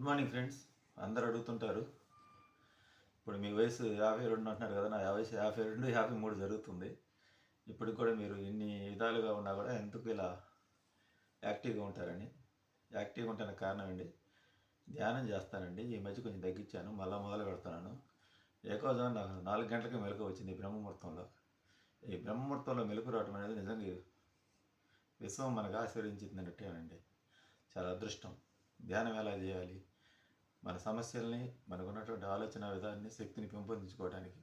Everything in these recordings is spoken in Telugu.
Good morning friends. అందరు అడుగుతుంటారు. ఇప్పుడు మీ వయసు యాభై రెండు అంటున్నారు కదా నా వయసు యాభై రెండు యాభై మూడు జరుగుతుంది. ఇప్పుడు కూడా మీరు ఇన్ని విధాలుగా ఉన్నా కూడా ఎందుకు ఇలా యాక్టివ్గా ఉంటారని? యాక్టివ్గా ఉంటానికి కారణం అండి ధ్యానం చేస్తానండి. ఈ మధ్య కొంచెం తగ్గించాను మళ్ళీ మొదలు పెడుతున్నాను. ఎక్కువగా నాకు నాలుగు గంటలకి మెలకు వచ్చింది ఈ బ్రహ్మముహూర్తంలో. ఈ బ్రహ్మముహూర్తంలో మెలకు రావడం అనేది నిజంగా విశ్వం మనకు ఆశీర్వదించింది అన్నట్టేనండి చాలా అదృష్టం. ధ్యానం ఎలా చేయాలి? మన సమస్యల్ని మనకున్నటువంటి ఆలోచన విధానాన్ని శక్తిని పెంపొందించుకోవడానికి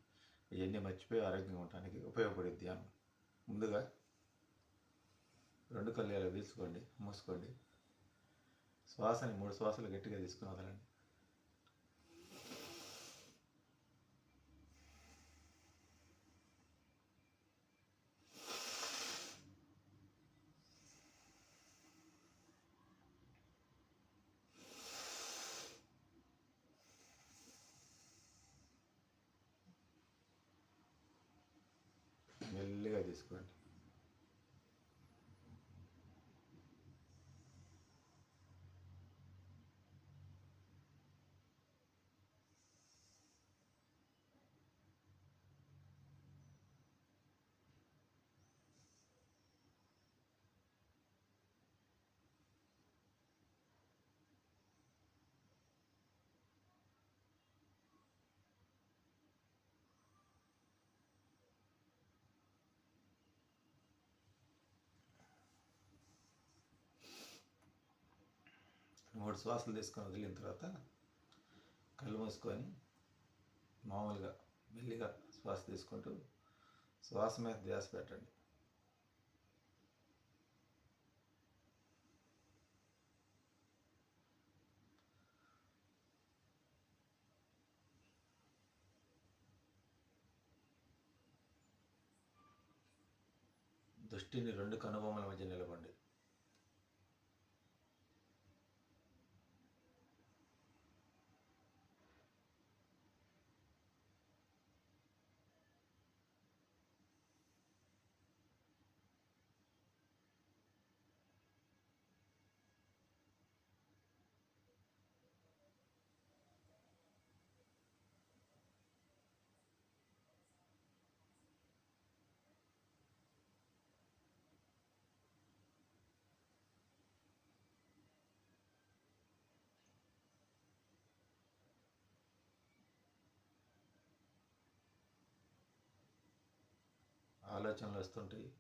ఇవన్నీ మర్చిపోయి ఆరోగ్యంగా ఉండటానికి ఉపయోగపడే ధ్యానం. ముందుగా రెండు కళ్ళు ఇలా పీల్చుకోండి మూసుకోండి. శ్వాసని మూడు శ్వాసలు గట్టిగా తీసుకుని వదలండి మెల్లిగా తీసుకోండి మూడు శ్వాసలు తీసుకొని వదిలిన తర్వాత కళ్ళు మూసుకొని మామూలుగా మెల్లిగా శ్వాస తీసుకుంటూ శ్వాస మీద ధ్యాస పెట్టండి. దృష్టిని రెండు కనుబొమ్మల మధ్య నిలబండి ఆలోచనలు వస్తుంటాయి.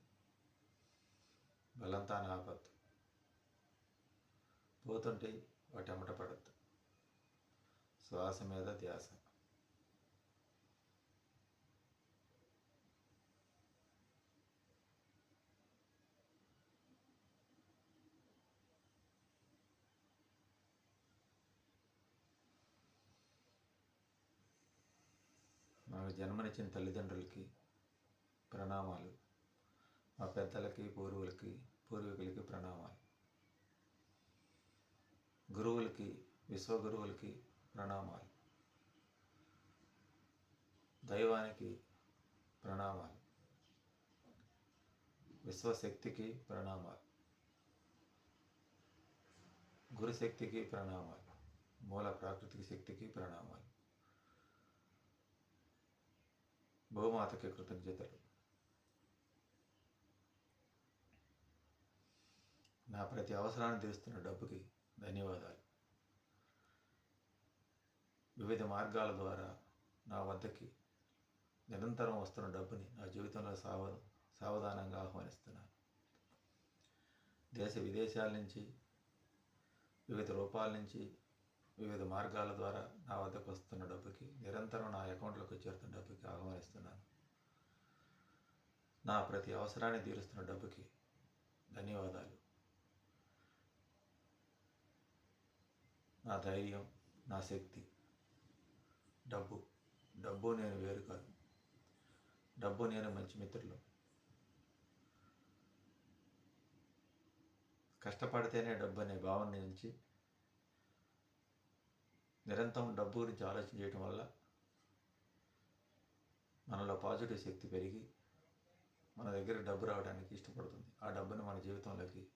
బలంతా ఆపద్దు పోతుంటాయి వాటి అమ్మట పడద్దు. శ్వాస మీద ధ్యాస. నాకు జన్మనిచ్చిన తల్లిదండ్రులకి ప్రణామాలు. మా పెద్దలకి పూర్వులకి పూర్వీకులకి ప్రణామాలు. గురువులకి విశ్వగురువులకి ప్రణామాలు. దైవానికి ప్రణామాలు. విశ్వశక్తికి ప్రణామాలు. గురుశక్తికి ప్రణామాలు. మూల ప్రాకృతిక శక్తికి ప్రణామాలు. భూమాతకి కృతజ్ఞతలు. నా ప్రతి అవసరాన్ని తీరుస్తున్న డబ్బుకి ధన్యవాదాలు. వివిధ మార్గాల ద్వారా నా వద్దకి నిరంతరం వస్తున్న డబ్బుని నా జీవితంలో సావ సావధానంగా ఆహ్వానిస్తున్నాను. దేశ విదేశాల నుంచి వివిధ రూపాల నుంచి వివిధ మార్గాల ద్వారా నా వద్దకు వస్తున్న డబ్బుకి నిరంతరం నా అకౌంట్లోకి చేరుతున్న డబ్బుకి ఆహ్వానిస్తున్నాను. నా ప్రతి అవసరాన్ని తీరుస్తున్న డబ్బుకి ధన్యవాదాలు. నా ధైర్యం నా శక్తి. డబ్బు. డబ్బు నేను వేరు కాదు. డబ్బు నేను మంచి మిత్రులు. కష్టపడితేనే డబ్బు అనే భావన నుంచి నిరంతరం డబ్బు గురించి ఆలోచన చేయటం వల్ల మనలో పాజిటివ్ శక్తి పెరిగి మన దగ్గర డబ్బు రావడానికి ఇష్టపడుతుంది. ఆ డబ్బును మన జీవితంలోకి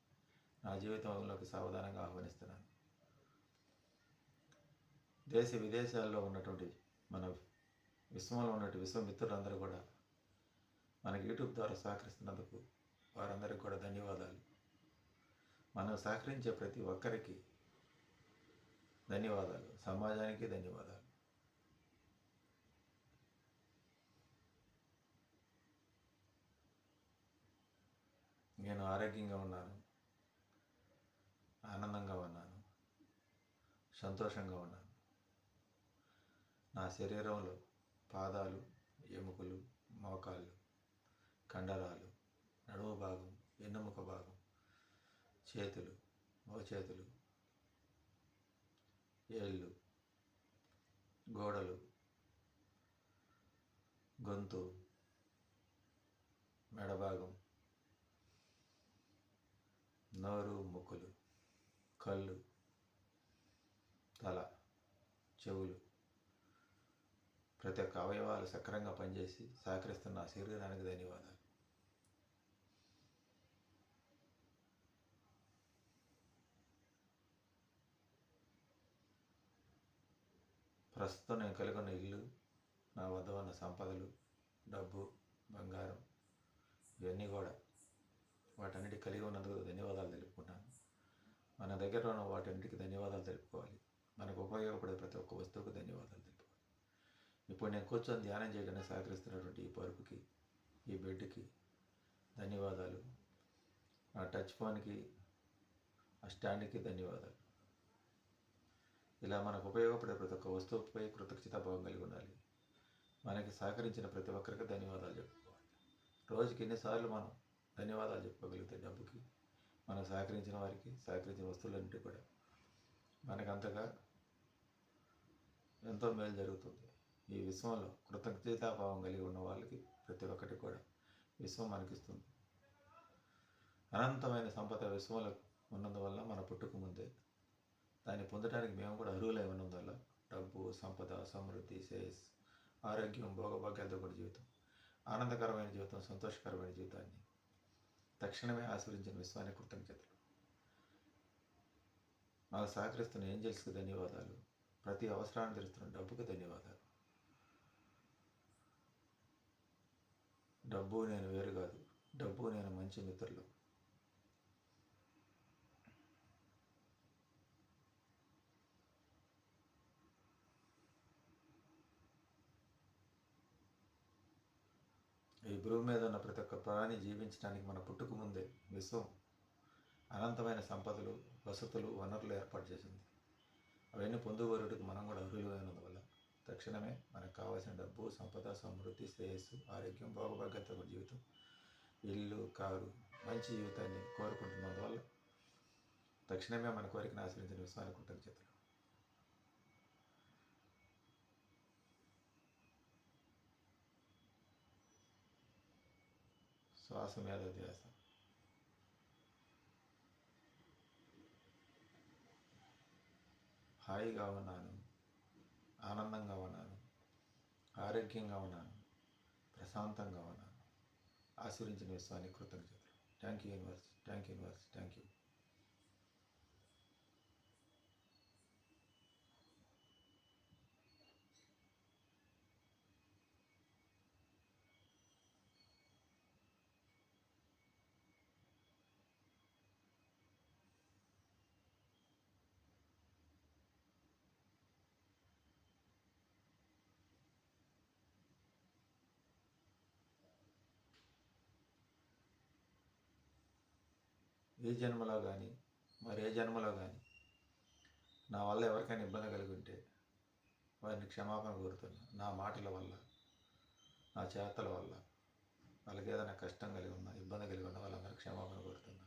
నా జీవితంలోకి సావధానంగా ఆహ్వానిస్తున్నాను. దేశ విదేశాల్లో ఉన్నటువంటి మన విశ్వంలో ఉన్నటువంటి విశ్వమిత్రులందరూ కూడా మనకి యూట్యూబ్ ద్వారా సహకరిస్తున్నందుకు వారందరికీ కూడా ధన్యవాదాలు. మనం సహకరించే ప్రతి ఒక్కరికి ధన్యవాదాలు. సమాజానికి ధన్యవాదాలు. నేను ఆరోగ్యంగా ఉన్నాను. ఆనందంగా ఉన్నాను. సంతోషంగా ఉన్నాను. శరీరంలో పాదాలు ఎముకలు మోకాళ్ళు కండరాలు నడుము భాగం వెన్నెముక భాగం చేతులు మోచేతులు ఏళ్ళు గోడలు గొంతు మెడభాగం నోరు ముక్కులు కళ్ళు తల చెవులు ప్రతి ఒక్క అవయవాలు సక్రంగా పనిచేసి సహకరిస్తున్న శరీరానికి ధన్యవాదాలు. ప్రస్తుతం నేను కలిగి ఉన్న ఇల్లు నా వద్ద ఉన్న సంపదలు డబ్బు బంగారం ఇవన్నీ కూడా వాటన్నిటి కలిగి ఉన్నందుకు ధన్యవాదాలు తెలుపుకుంటాను మన దగ్గర ఉన్న వాటన్నిటికీ ధన్యవాదాలు తెలుపుకోవాలి. మనకు ఉపయోగపడే ప్రతి ఒక్క వస్తువుకు ధన్యవాదాలు ఇప్పుడు నేను కూర్చొని ధ్యానం చేయకుండా సహకరిస్తున్నటువంటి ఈ పరుపుకి ఈ బెడ్కి ధన్యవాదాలు. ఆ టచ్ ఫోన్కి ఆ స్టాండ్కి ధన్యవాదాలు. ఇలా మనకు ఉపయోగపడే ప్రతి ఒక్క వస్తువుపై కృతజ్ఞతాభావం కలిగి ఉండాలి. మనకి సహకరించిన ప్రతి ఒక్కరికి ధన్యవాదాలు చెప్పుకోవాలి. రోజుకి ఎన్నిసార్లు మనం ధన్యవాదాలు చెప్పుకోగలిగితే డబ్బుకి మనం సహకరించిన వారికి సహకరించిన వస్తువులన్నిటి కూడా. మనకు అంతగా ఎంతో మేలు జరుగుతుంది. ఈ విశ్వంలో కృతజ్ఞతాభావం కలిగి ఉన్న వాళ్ళకి ప్రతి ఒక్కటి కూడా విశ్వం మనకిస్తుంది. అనంతమైన సంపద విశ్వంలో ఉన్నందువల్ల మన పుట్టుకు ముందే దాన్ని పొందడానికి మేము కూడా అర్హులై ఉన్నందువల్ల డబ్బు సంపద సమృద్ధి శ్రేయస్ ఆరోగ్యం భోగభాగ్యాలతో కూడా జీవితం ఆనందకరమైన జీవితం సంతోషకరమైన జీవితాన్ని తక్షణమే ఆస్వాదించిన విశ్వానికి కృతజ్ఞతలు. మాకు సహకరిస్తున్న ఏంజల్స్కి ధన్యవాదాలు. ప్రతి అవసరాన్ని తెరుస్తున్న డబ్బుకి ధన్యవాదాలు. డబ్బు నేను వేరు కాదు. డబ్బు నేను మంచి మిత్రులు. ఈ భూమి మీద ఉన్న ప్రతి ఒక్క ప్రాణి జీవించడానికి మన పుట్టుక ముందే విశ్వం అనంతమైన సంపదలు వసతులు వనరులు ఏర్పాటు చేసింది. అవన్నీ పొందుకోరుడికి మనం కూడా అర్హులైనందువల్ల తక్షణమే మనకు కావాల్సిన డబ్బు సంపద సమృద్ధి శ్రేయస్సు ఆరోగ్యం భోగభగత జీవితం ఇల్లు కారు మంచి జీవితాన్ని కోరుకుంటున్నందువల్ల తక్షణమే మన కోరికను ఆశ్రయించిన విశ్వానికి చేతులు. శ్వాస మీద ధ్యాస. హాయిగా ఉన్నాను. ఆనందంగా ఉన్నాను. ఆరోగ్యంగా ఉన్నాను. ప్రశాంతంగా ఉన్నాను. ఆశీర్వించిన విశ్వానికి కృతజ్ఞతలు. Thank you universe thank you universe thank you ఏ జన్మలో కానీ మరే జన్మలో కానీ నా వల్ల ఎవరికైనా ఇబ్బంది కలిగి ఉంటే వారిని క్షమాపణ కోరుతున్నా. నా మాటల వల్ల నా చేతల వల్ల వాళ్ళకి ఏదైనా కష్టం కలిగి ఉన్నా ఇబ్బంది కలిగి ఉన్నా వాళ్ళందరూ క్షమాపణ కోరుతున్నా.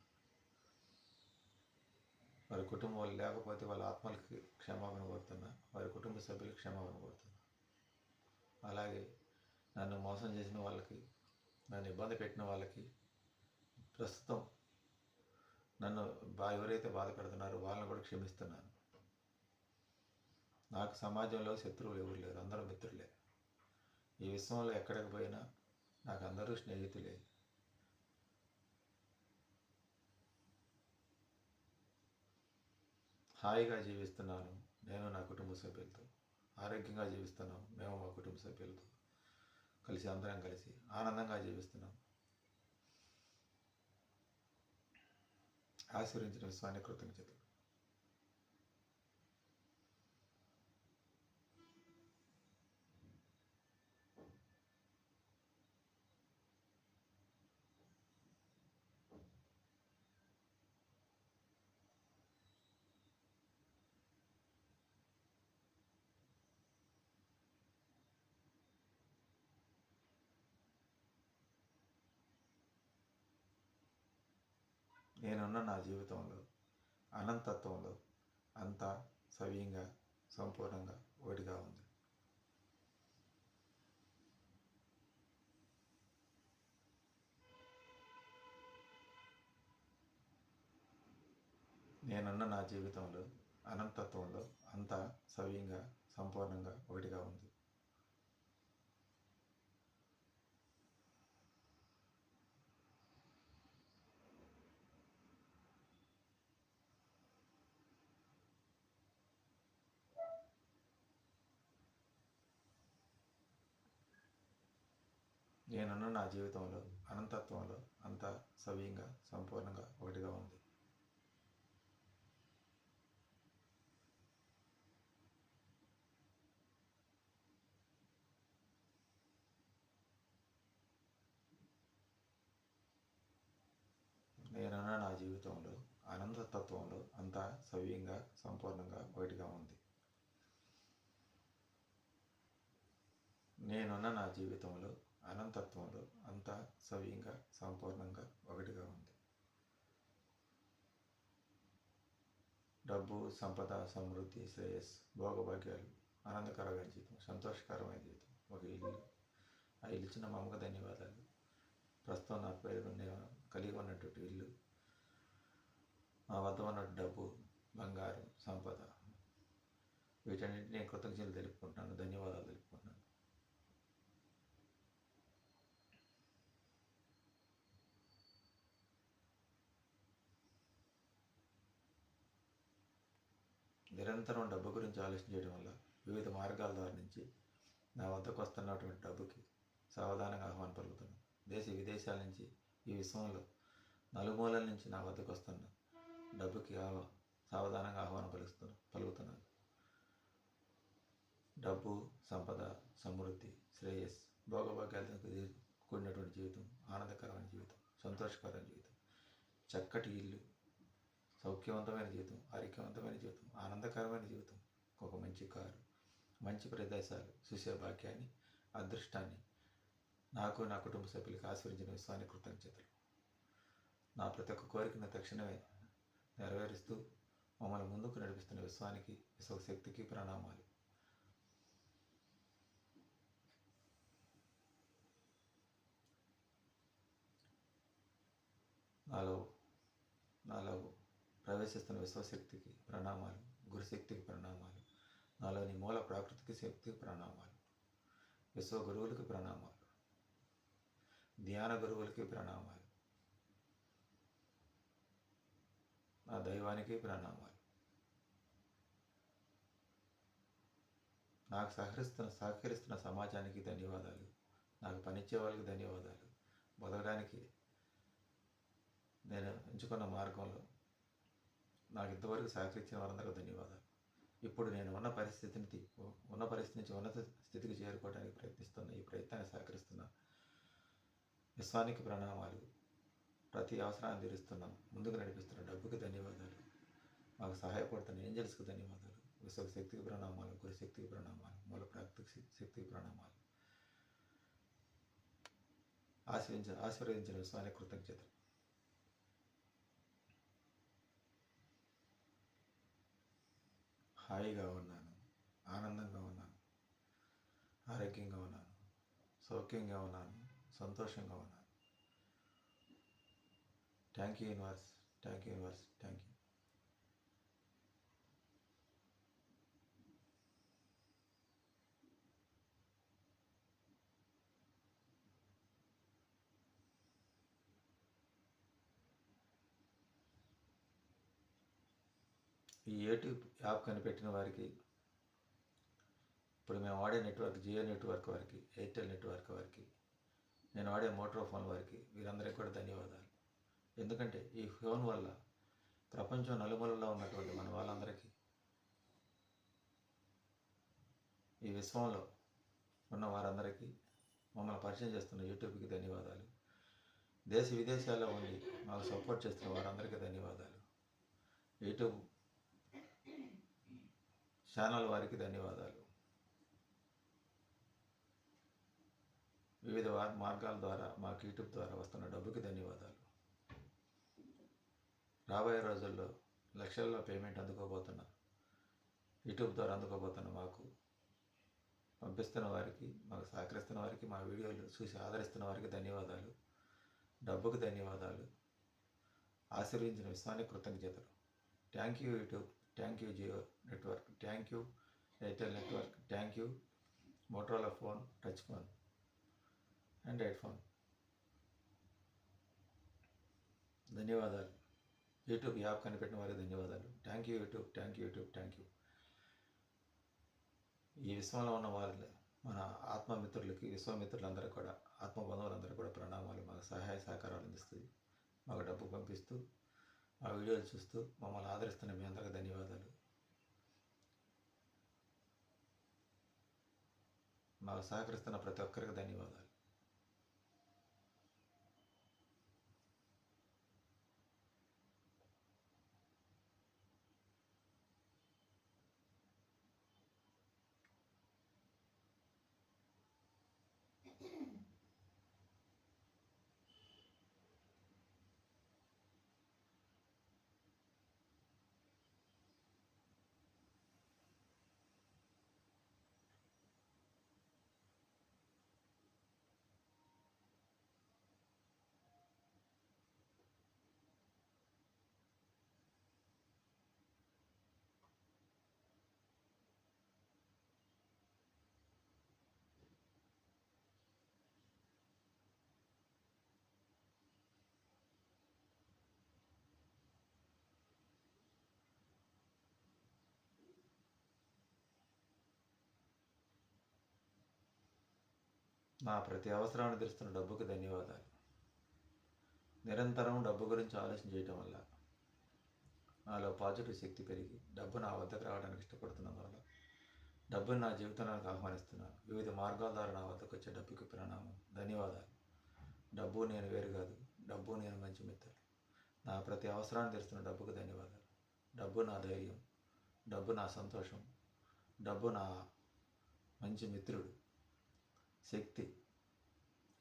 వారి కుటుంబం వాళ్ళు లేకపోతే వాళ్ళ ఆత్మలకి క్షమాపణ కోరుతున్నా. వారి కుటుంబ సభ్యులకు క్షమాపణ కోరుతున్నా. అలాగే నన్ను మోసం చేసిన వాళ్ళకి నన్ను ఇబ్బంది పెట్టిన వాళ్ళకి ప్రస్తుతం నన్ను బా ఎవరైతే బాధపెడుతున్నారో వాళ్ళని కూడా క్షమిస్తున్నాను. నాకు సమాజంలో శత్రువులు ఎవరు లేరు. అందరూ మిత్రులే. ఈ విశ్వంలో ఎక్కడికి పోయినా నాకు అందరూ స్నేహితులే. హాయిగా జీవిస్తున్నాను నేను నా కుటుంబ సభ్యులతో. ఆరోగ్యంగా జీవిస్తున్నాం మేము మా కుటుంబ సభ్యులతో. కలిసి అందరం కలిసి ఆనందంగా జీవిస్తున్నాం. ఆశీర్వించిన విశ్వాన్ని కృతజ్ఞతలు. నేనున్న నా జీవితంలో అనంతత్వంలో అంతా సవ్యంగా సంపూర్ణంగా ఒకటిగా ఉంది. నేనున్న నా జీవితంలో అనంతత్వంలో అంతా సవ్యంగా సంపూర్ణంగా ఒకటిగా ఉంది. నేనున్న నా జీవితంలో అనంతత్వంలో అంత సవ్యంగా సంపూర్ణంగా ఒకటిగా ఉంది. నేనున్న నా జీవితంలో అనంతతత్వంలో అంతా సవ్యంగా సంపూర్ణంగా ఒకటిగా ఉంది. నేనున్న నా జీవితంలో అనంతత్వంలో అంతా సవ్యంగా సంపూర్ణంగా ఒకటిగా ఉంది. డబ్బు సంపద సమృద్ధి శ్రేయస్ భోగభాగ్యాలు ఆనందకరమైన జీవితం సంతోషకరమైన జీవితం ఒక ఇల్లు ఆ ఇల్లు ఇచ్చిన మా ధన్యవాదాలు. ప్రస్తుతం నా పేరు ఉండే కలిగి ఉన్నటువంటి ఇల్లు మా వద్ద ఉన్న డబ్బు బంగారం సంపద వీటన్నింటినీ నేను కృతజ్ఞతలు తెలుపుకుంటున్నాను. ధన్యవాదాలు తెలుపుకుంటున్నాను నిరంతరం డబ్బు గురించి ఆలోచించడం వల్ల వివిధ మార్గాల ద్వారా నుంచి నా వద్దకు వస్తున్నటువంటి డబ్బుకి సావధానంగా ఆహ్వానం పలుకుతున్నాను. దేశ విదేశాల నుంచి ఈ విశ్వంలో నలుమూలల నుంచి నా వద్దకు వస్తున్న డబ్బుకి ఆహ్వా సావధానంగా ఆహ్వానం పలుకుతున్నాను పలుకుతున్నాను. డబ్బు సంపద సమృద్ధి శ్రేయస్ భోగభాగ్యాలతో కూడినటువంటి జీవితం ఆనందకరమైన జీవితం సంతోషకరమైన జీవితం చక్కటి ఇల్లు సౌఖ్యవంతమైన జీవితం ఆరోగ్యవంతమైన జీవితం ఆనందకరమైన జీవితం. ఒక మంచి కారు మంచి ప్రదేశాలు చూసే భాగ్యాన్ని అదృష్టాన్ని నాకు నా కుటుంబ సభ్యులకు ఆశీర్వదించిన విశ్వాన్ని కృతజ్ఞతలు. నా ప్రతి ఒక్క కోరికను తక్షణమే నెరవేరుస్తూ మమ్మల్ని ముందుకు నడిపిస్తున్న విశ్వానికి విశ్వశక్తికి ప్రణామాలు. నాలో నాలో ప్రవేశిస్తున్న విశ్వశక్తికి ప్రణామాలు గురుశక్తికి ప్రణామాలు నాలోని మూల ప్రాకృతిక శక్తికి ప్రణామాలు విశ్వ గురువులకి ప్రణామాలు ధ్యాన గురువులకి ప్రణామాలు నా దైవానికి ప్రణామాలు. నాకు సహకరిస్తున్న సహకరిస్తున్న సమాజానికి ధన్యవాదాలు. నాకు పనిచ్చే వాళ్ళకి ధన్యవాదాలు. బతకడానికి నేను ఎంచుకున్న మార్గంలో నాకు ఇంతవరకు సహకరించిన వారందరికీ ధన్యవాదాలు. ఇప్పుడు నేను ఉన్న పరిస్థితిని ఉన్న పరిస్థితి నుంచి ఉన్నత స్థితికి చేరుకోవడానికి ప్రయత్నిస్తున్న ఈ ప్రయత్నాన్ని సహకరిస్తున్న విశ్వానికి ప్రణామాలు. ప్రతి అవసరాన్ని తీరుస్తున్నాం ముందుకు నడిపిస్తున్న డబ్బుకి ధన్యవాదాలు. మాకు సహాయపడుతున్న ఏంజల్స్కి ధన్యవాదాలు. విశ్వ శక్తికి ప్రణామాలు గురు శక్తికి ప్రణామాలు మూల ప్రాకృతిక శక్తికి ప్రణామాలు. ఆశీర్వించ ఆశీర్వదించిన విశ్వానికి కృతజ్ఞతలు. హాయిగా ఉన్నాను ఆనందంగా ఉన్నాను ఆరోగ్యంగా ఉన్నాను సౌఖ్యంగా ఉన్నాను సంతోషంగా ఉన్నాను. Thank you universe thank you universe thank you ఈ యూట్యూబ్ యాప్ కనిపెట్టిన వారికి ఇప్పుడు మేము వాడే నెట్వర్క్ జియో నెట్వర్క్ వారికి ఎయిర్టెల్ నెట్వర్క్ వారికి నేను వాడే మోటార్ ఫోన్ వారికి వీరందరికీ కూడా ధన్యవాదాలు. ఎందుకంటే ఈ ఫోన్ వల్ల ప్రపంచం నలుమూలలో ఉన్నటువంటి మన వాళ్ళందరికీ ఈ విశ్వంలో ఉన్న వారందరికీ మమ్మల్ని పరిచయం చేస్తున్న యూట్యూబ్కి ధన్యవాదాలు. దేశ విదేశాల్లో ఉండి మాకు సపోర్ట్ చేస్తున్న వారందరికీ ధన్యవాదాలు. యూట్యూబ్ ఛానల్ వారికి ధన్యవాదాలు. వివిధ మార్గాల ద్వారా మాకు యూట్యూబ్ ద్వారా వస్తున్న డబ్బుకి ధన్యవాదాలు. రాబోయే రోజుల్లో లక్షల్లో పేమెంట్ అందుకోబోతున్న యూట్యూబ్ ద్వారా అందుకోబోతున్న మాకు పంపిస్తున్న వారికి మాకు సహకరిస్తున్న వారికి మా వీడియోలు చూసి ఆదరిస్తున్న వారికి ధన్యవాదాలు. డబ్బుకు ధన్యవాదాలు. ఆశీర్వించిన విశ్వానికి కృతజ్ఞతలు. Thank you YouTube. Thank you Jio network thank you Airtel network thank you Motorola phone touch phone android phone ధన్యవాదాలు. యూట్యూబ్ యాప్ కనిపెట్టిన వారికి ధన్యవాదాలు. Thank you YouTube thank you YouTube thank you ఈ విశ్వంలో ఉన్న వారి మన ఆత్మమిత్రులకి విశ్వమిత్రులందరూ కూడా ఆత్మ బంధువులందరూ కూడా ప్రణామాలు. మాకు సహాయ సహకారాలు అందిస్తుంది మాకు డబ్బు పంపిస్తూ మా వీడియోలు చూస్తూ మమ్మల్ని ఆదరిస్తున్న మీ అందరికీ ధన్యవాదాలు. మాకు సహకరిస్తున్న ప్రతి ఒక్కరికి ధన్యవాదాలు. నా ప్రతి అవసరాన్ని తెలుస్తున్న డబ్బుకి ధన్యవాదాలు. నిరంతరం డబ్బు గురించి ఆలోచన చేయటం వల్ల నాలో పాజిటివ్ శక్తి పెరిగి డబ్బు నా వద్దకు రావడానికి ఇష్టపడుతున్నందువల్ల డబ్బును నా జీవితానికి ఆహ్వానిస్తున్నాను. వివిధ మార్గాల ద్వారా నా వద్దకు వచ్చే డబ్బుకి ప్రణామం ధన్యవాదాలు. డబ్బు నేను వేరు కాదు డబ్బు నేను మంచి మిత్రులు నా ప్రతి అవసరాన్ని తెరుస్తున్న డబ్బుకు ధన్యవాదాలు. డబ్బు నా ధైర్యం డబ్బు నా సంతోషం డబ్బు నా మంచి మిత్రుడు. శక్తి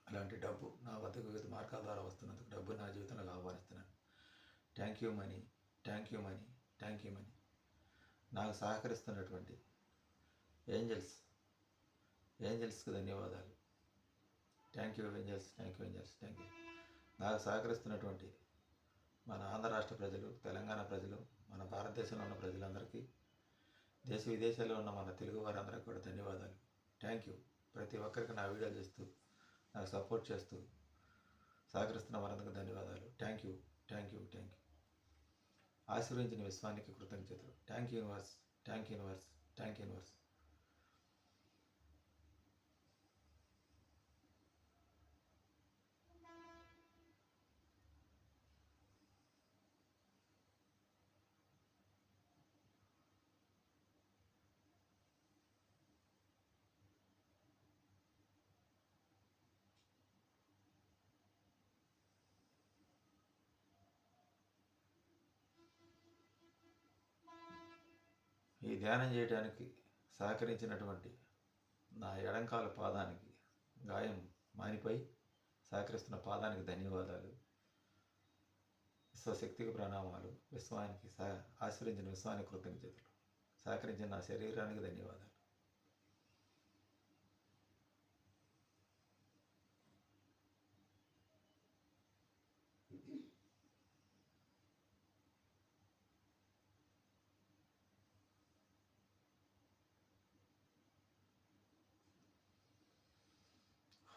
అలాంటి డబ్బు నా వద్దకు వివిధ మార్గాల ద్వారా వస్తున్నందుకు డబ్బు నా జీవితంలో ఆహ్వానిస్తున్నాను thank you money thank you money thank you money నాకు సహకరిస్తున్నటువంటి ఏంజల్స్ ఏంజల్స్కి ధన్యవాదాలు. Thank you angels thank you angels thank you నాకు సహకరిస్తున్నటువంటి మన ఆంధ్ర రాష్ట్ర ప్రజలు తెలంగాణ ప్రజలు మన భారతదేశంలో ఉన్న ప్రజలందరికీ దేశ విదేశాల్లో ఉన్న మన తెలుగు వారందరికీ కూడా ధన్యవాదాలు. థ్యాంక్ యూ ప్రతి ఒక్కరికి నా వీడియోలు చేస్తూ నాకు సపోర్ట్ చేస్తూ సహకరిస్తున్న వారందరికీ ధన్యవాదాలు. Thank you thank you thank you ఆశీర్వదించిన విశ్వానికి కృతజ్ఞతలు. Thank you universe thank universe thank universe ఈ ధ్యానం చేయడానికి సహకరించినటువంటి నా ఎడంకాల పాదానికి గాయం మానిపోయి సహకరిస్తున్న పాదానికి ధన్యవాదాలు. విశ్వశక్తికి ప్రణామాలు. విశ్వానికి సహ ఆశ్రయించిన విశ్వానికి కృతజ్ఞతలు. సహకరించిన నా శరీరానికి ధన్యవాదాలు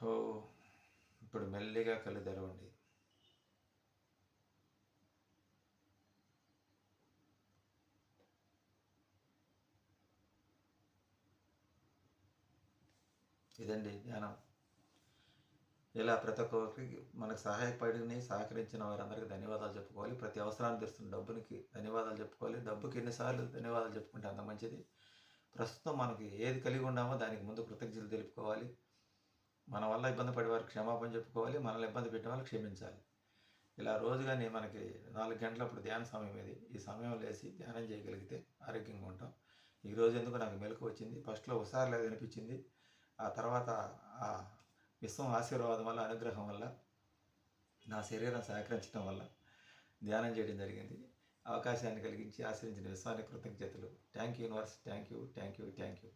ఓ ఇప్పుడు మెల్లిగా కళ్ళు తెరవండి. ఇదండి ధ్యానం. ఇలా ప్రతి ఒక్కరికి మనకు సహాయపడిని సహకరించిన వారందరికీ ధన్యవాదాలు చెప్పుకోవాలి. ప్రతి అవసరాన్ని తెస్తున్న డబ్బునికి ధన్యవాదాలు చెప్పుకోవాలి. డబ్బుకి ఎన్నిసార్లు ధన్యవాదాలు చెప్పుకుంటే అంత మంచిది. ప్రస్తుతం మనకి ఏది కలిగి ఉన్నామో దానికి ముందు కృతజ్ఞతలు తెలుపుకోవాలి. మన వల్ల ఇబ్బంది పడే క్షమాపణ చెప్పుకోవాలి మనల్ని ఇబ్బంది పెట్టిన వాళ్ళు క్షమించాలి. ఇలా రోజుగానే మనకి నాలుగు గంటలప్పుడు ధ్యాన సమయం ఇది. ఈ సమయం లేచి ధ్యానం చేయగలిగితే ఆరోగ్యంగా ఉంటాం. ఈరోజు ఎందుకు నాకు మెలకు వచ్చింది. ఫస్ట్లో ఒకసారి లేదు అనిపించింది. ఆ తర్వాత ఆ విశ్వం ఆశీర్వాదం వల్ల అనుగ్రహం వల్ల నా శరీరం సహకరించడం వల్ల ధ్యానం చేయడం జరిగింది. అవకాశాన్ని కలిగించి ఆశ్రయించిన విశ్వానికి కృతజ్ఞతలు. Thank you universe. Thank you. Thank you. Thank you.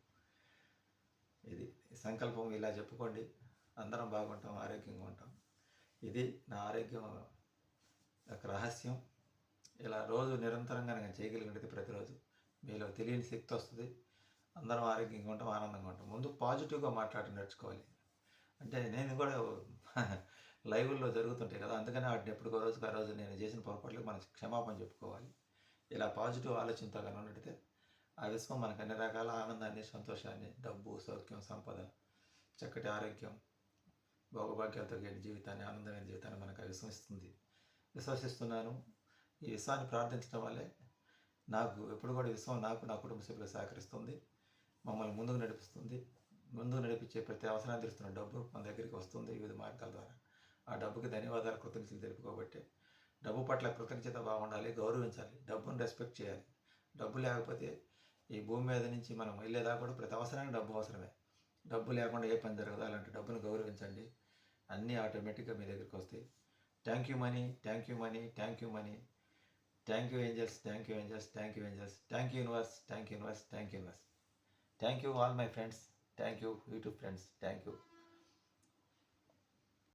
ఇది సంకల్పం ఇలా చెప్పుకోండి. అందరం బాగుంటాం ఆరోగ్యంగా ఉంటాం. ఇది నా ఆరోగ్యం యొక్క రహస్యం. ఇలా రోజు నిరంతరంగా నేను చేయగలిగినది ప్రతిరోజు. మీలో తెలియని శక్తి వస్తుంది. అందరం ఆరోగ్యంగా ఉంటాం ఆనందంగా ఉంటాం. ముందు పాజిటివ్గా మాట్లాడి నేర్చుకోవాలి. అంటే నేను కూడా లైవ్లో జరుగుతుంటాయి కదా అందుకని వాటిని ఎప్పటికో రోజుకు ఆ రోజు నేను చేసిన పొరపాట్లకు మనం క్షమాపణ చెప్పుకోవాలి. ఇలా పాజిటివ్ ఆలోచనతో కనుక ఆ విశ్వం మనకు అన్ని రకాల ఆనందాన్ని సంతోషాన్ని డబ్బు సౌఖ్యం సంపద చక్కటి ఆరోగ్యం భోగభాగ్యాలతో కూడిన జీవితాన్ని ఆనందమైన జీవితాన్ని మనకు ఆ ఇస్తుంది. విశ్వసిస్తున్నాను. ఈ విశ్వాన్ని ప్రార్థించడం వల్లే నాకు ఎప్పుడు కూడా విశ్వం నాకు నా కుటుంబ సభ్యులు సహకరిస్తుంది. మమ్మల్ని ముందుకు నడిపిస్తుంది. ముందుకు నడిపించే ప్రతి అవసరాన్ని తీరుస్తున్న డబ్బు మన దగ్గరికి వస్తుంది వివిధ మార్గాల ద్వారా. ఆ డబ్బుకి ధన్యవాదాలు కృతజ్ఞతలు తెలుపుకోబట్టే. డబ్బు పట్ల కృతజ్ఞత బాగుండాలి గౌరవించాలి డబ్బును రెస్పెక్ట్ చేయాలి. డబ్బు లేకపోతే ఈ భూమి మీద నుంచి మనం వెళ్ళేదా కూడా ప్రతి అవసరానికి డబ్బు అవసరమే డబ్బు లేకుండా ఏ పని జరగదు అలాంటి డబ్బును గౌరవించండి అన్నీ ఆటోమేటిక్గా మీ దగ్గరికి వస్తాయి thank you money thank you money thank you money thank you angels thank you angels thank you angels thank you universe thank you universe thank you universe thank you all my friends thank you YouTube friends thank you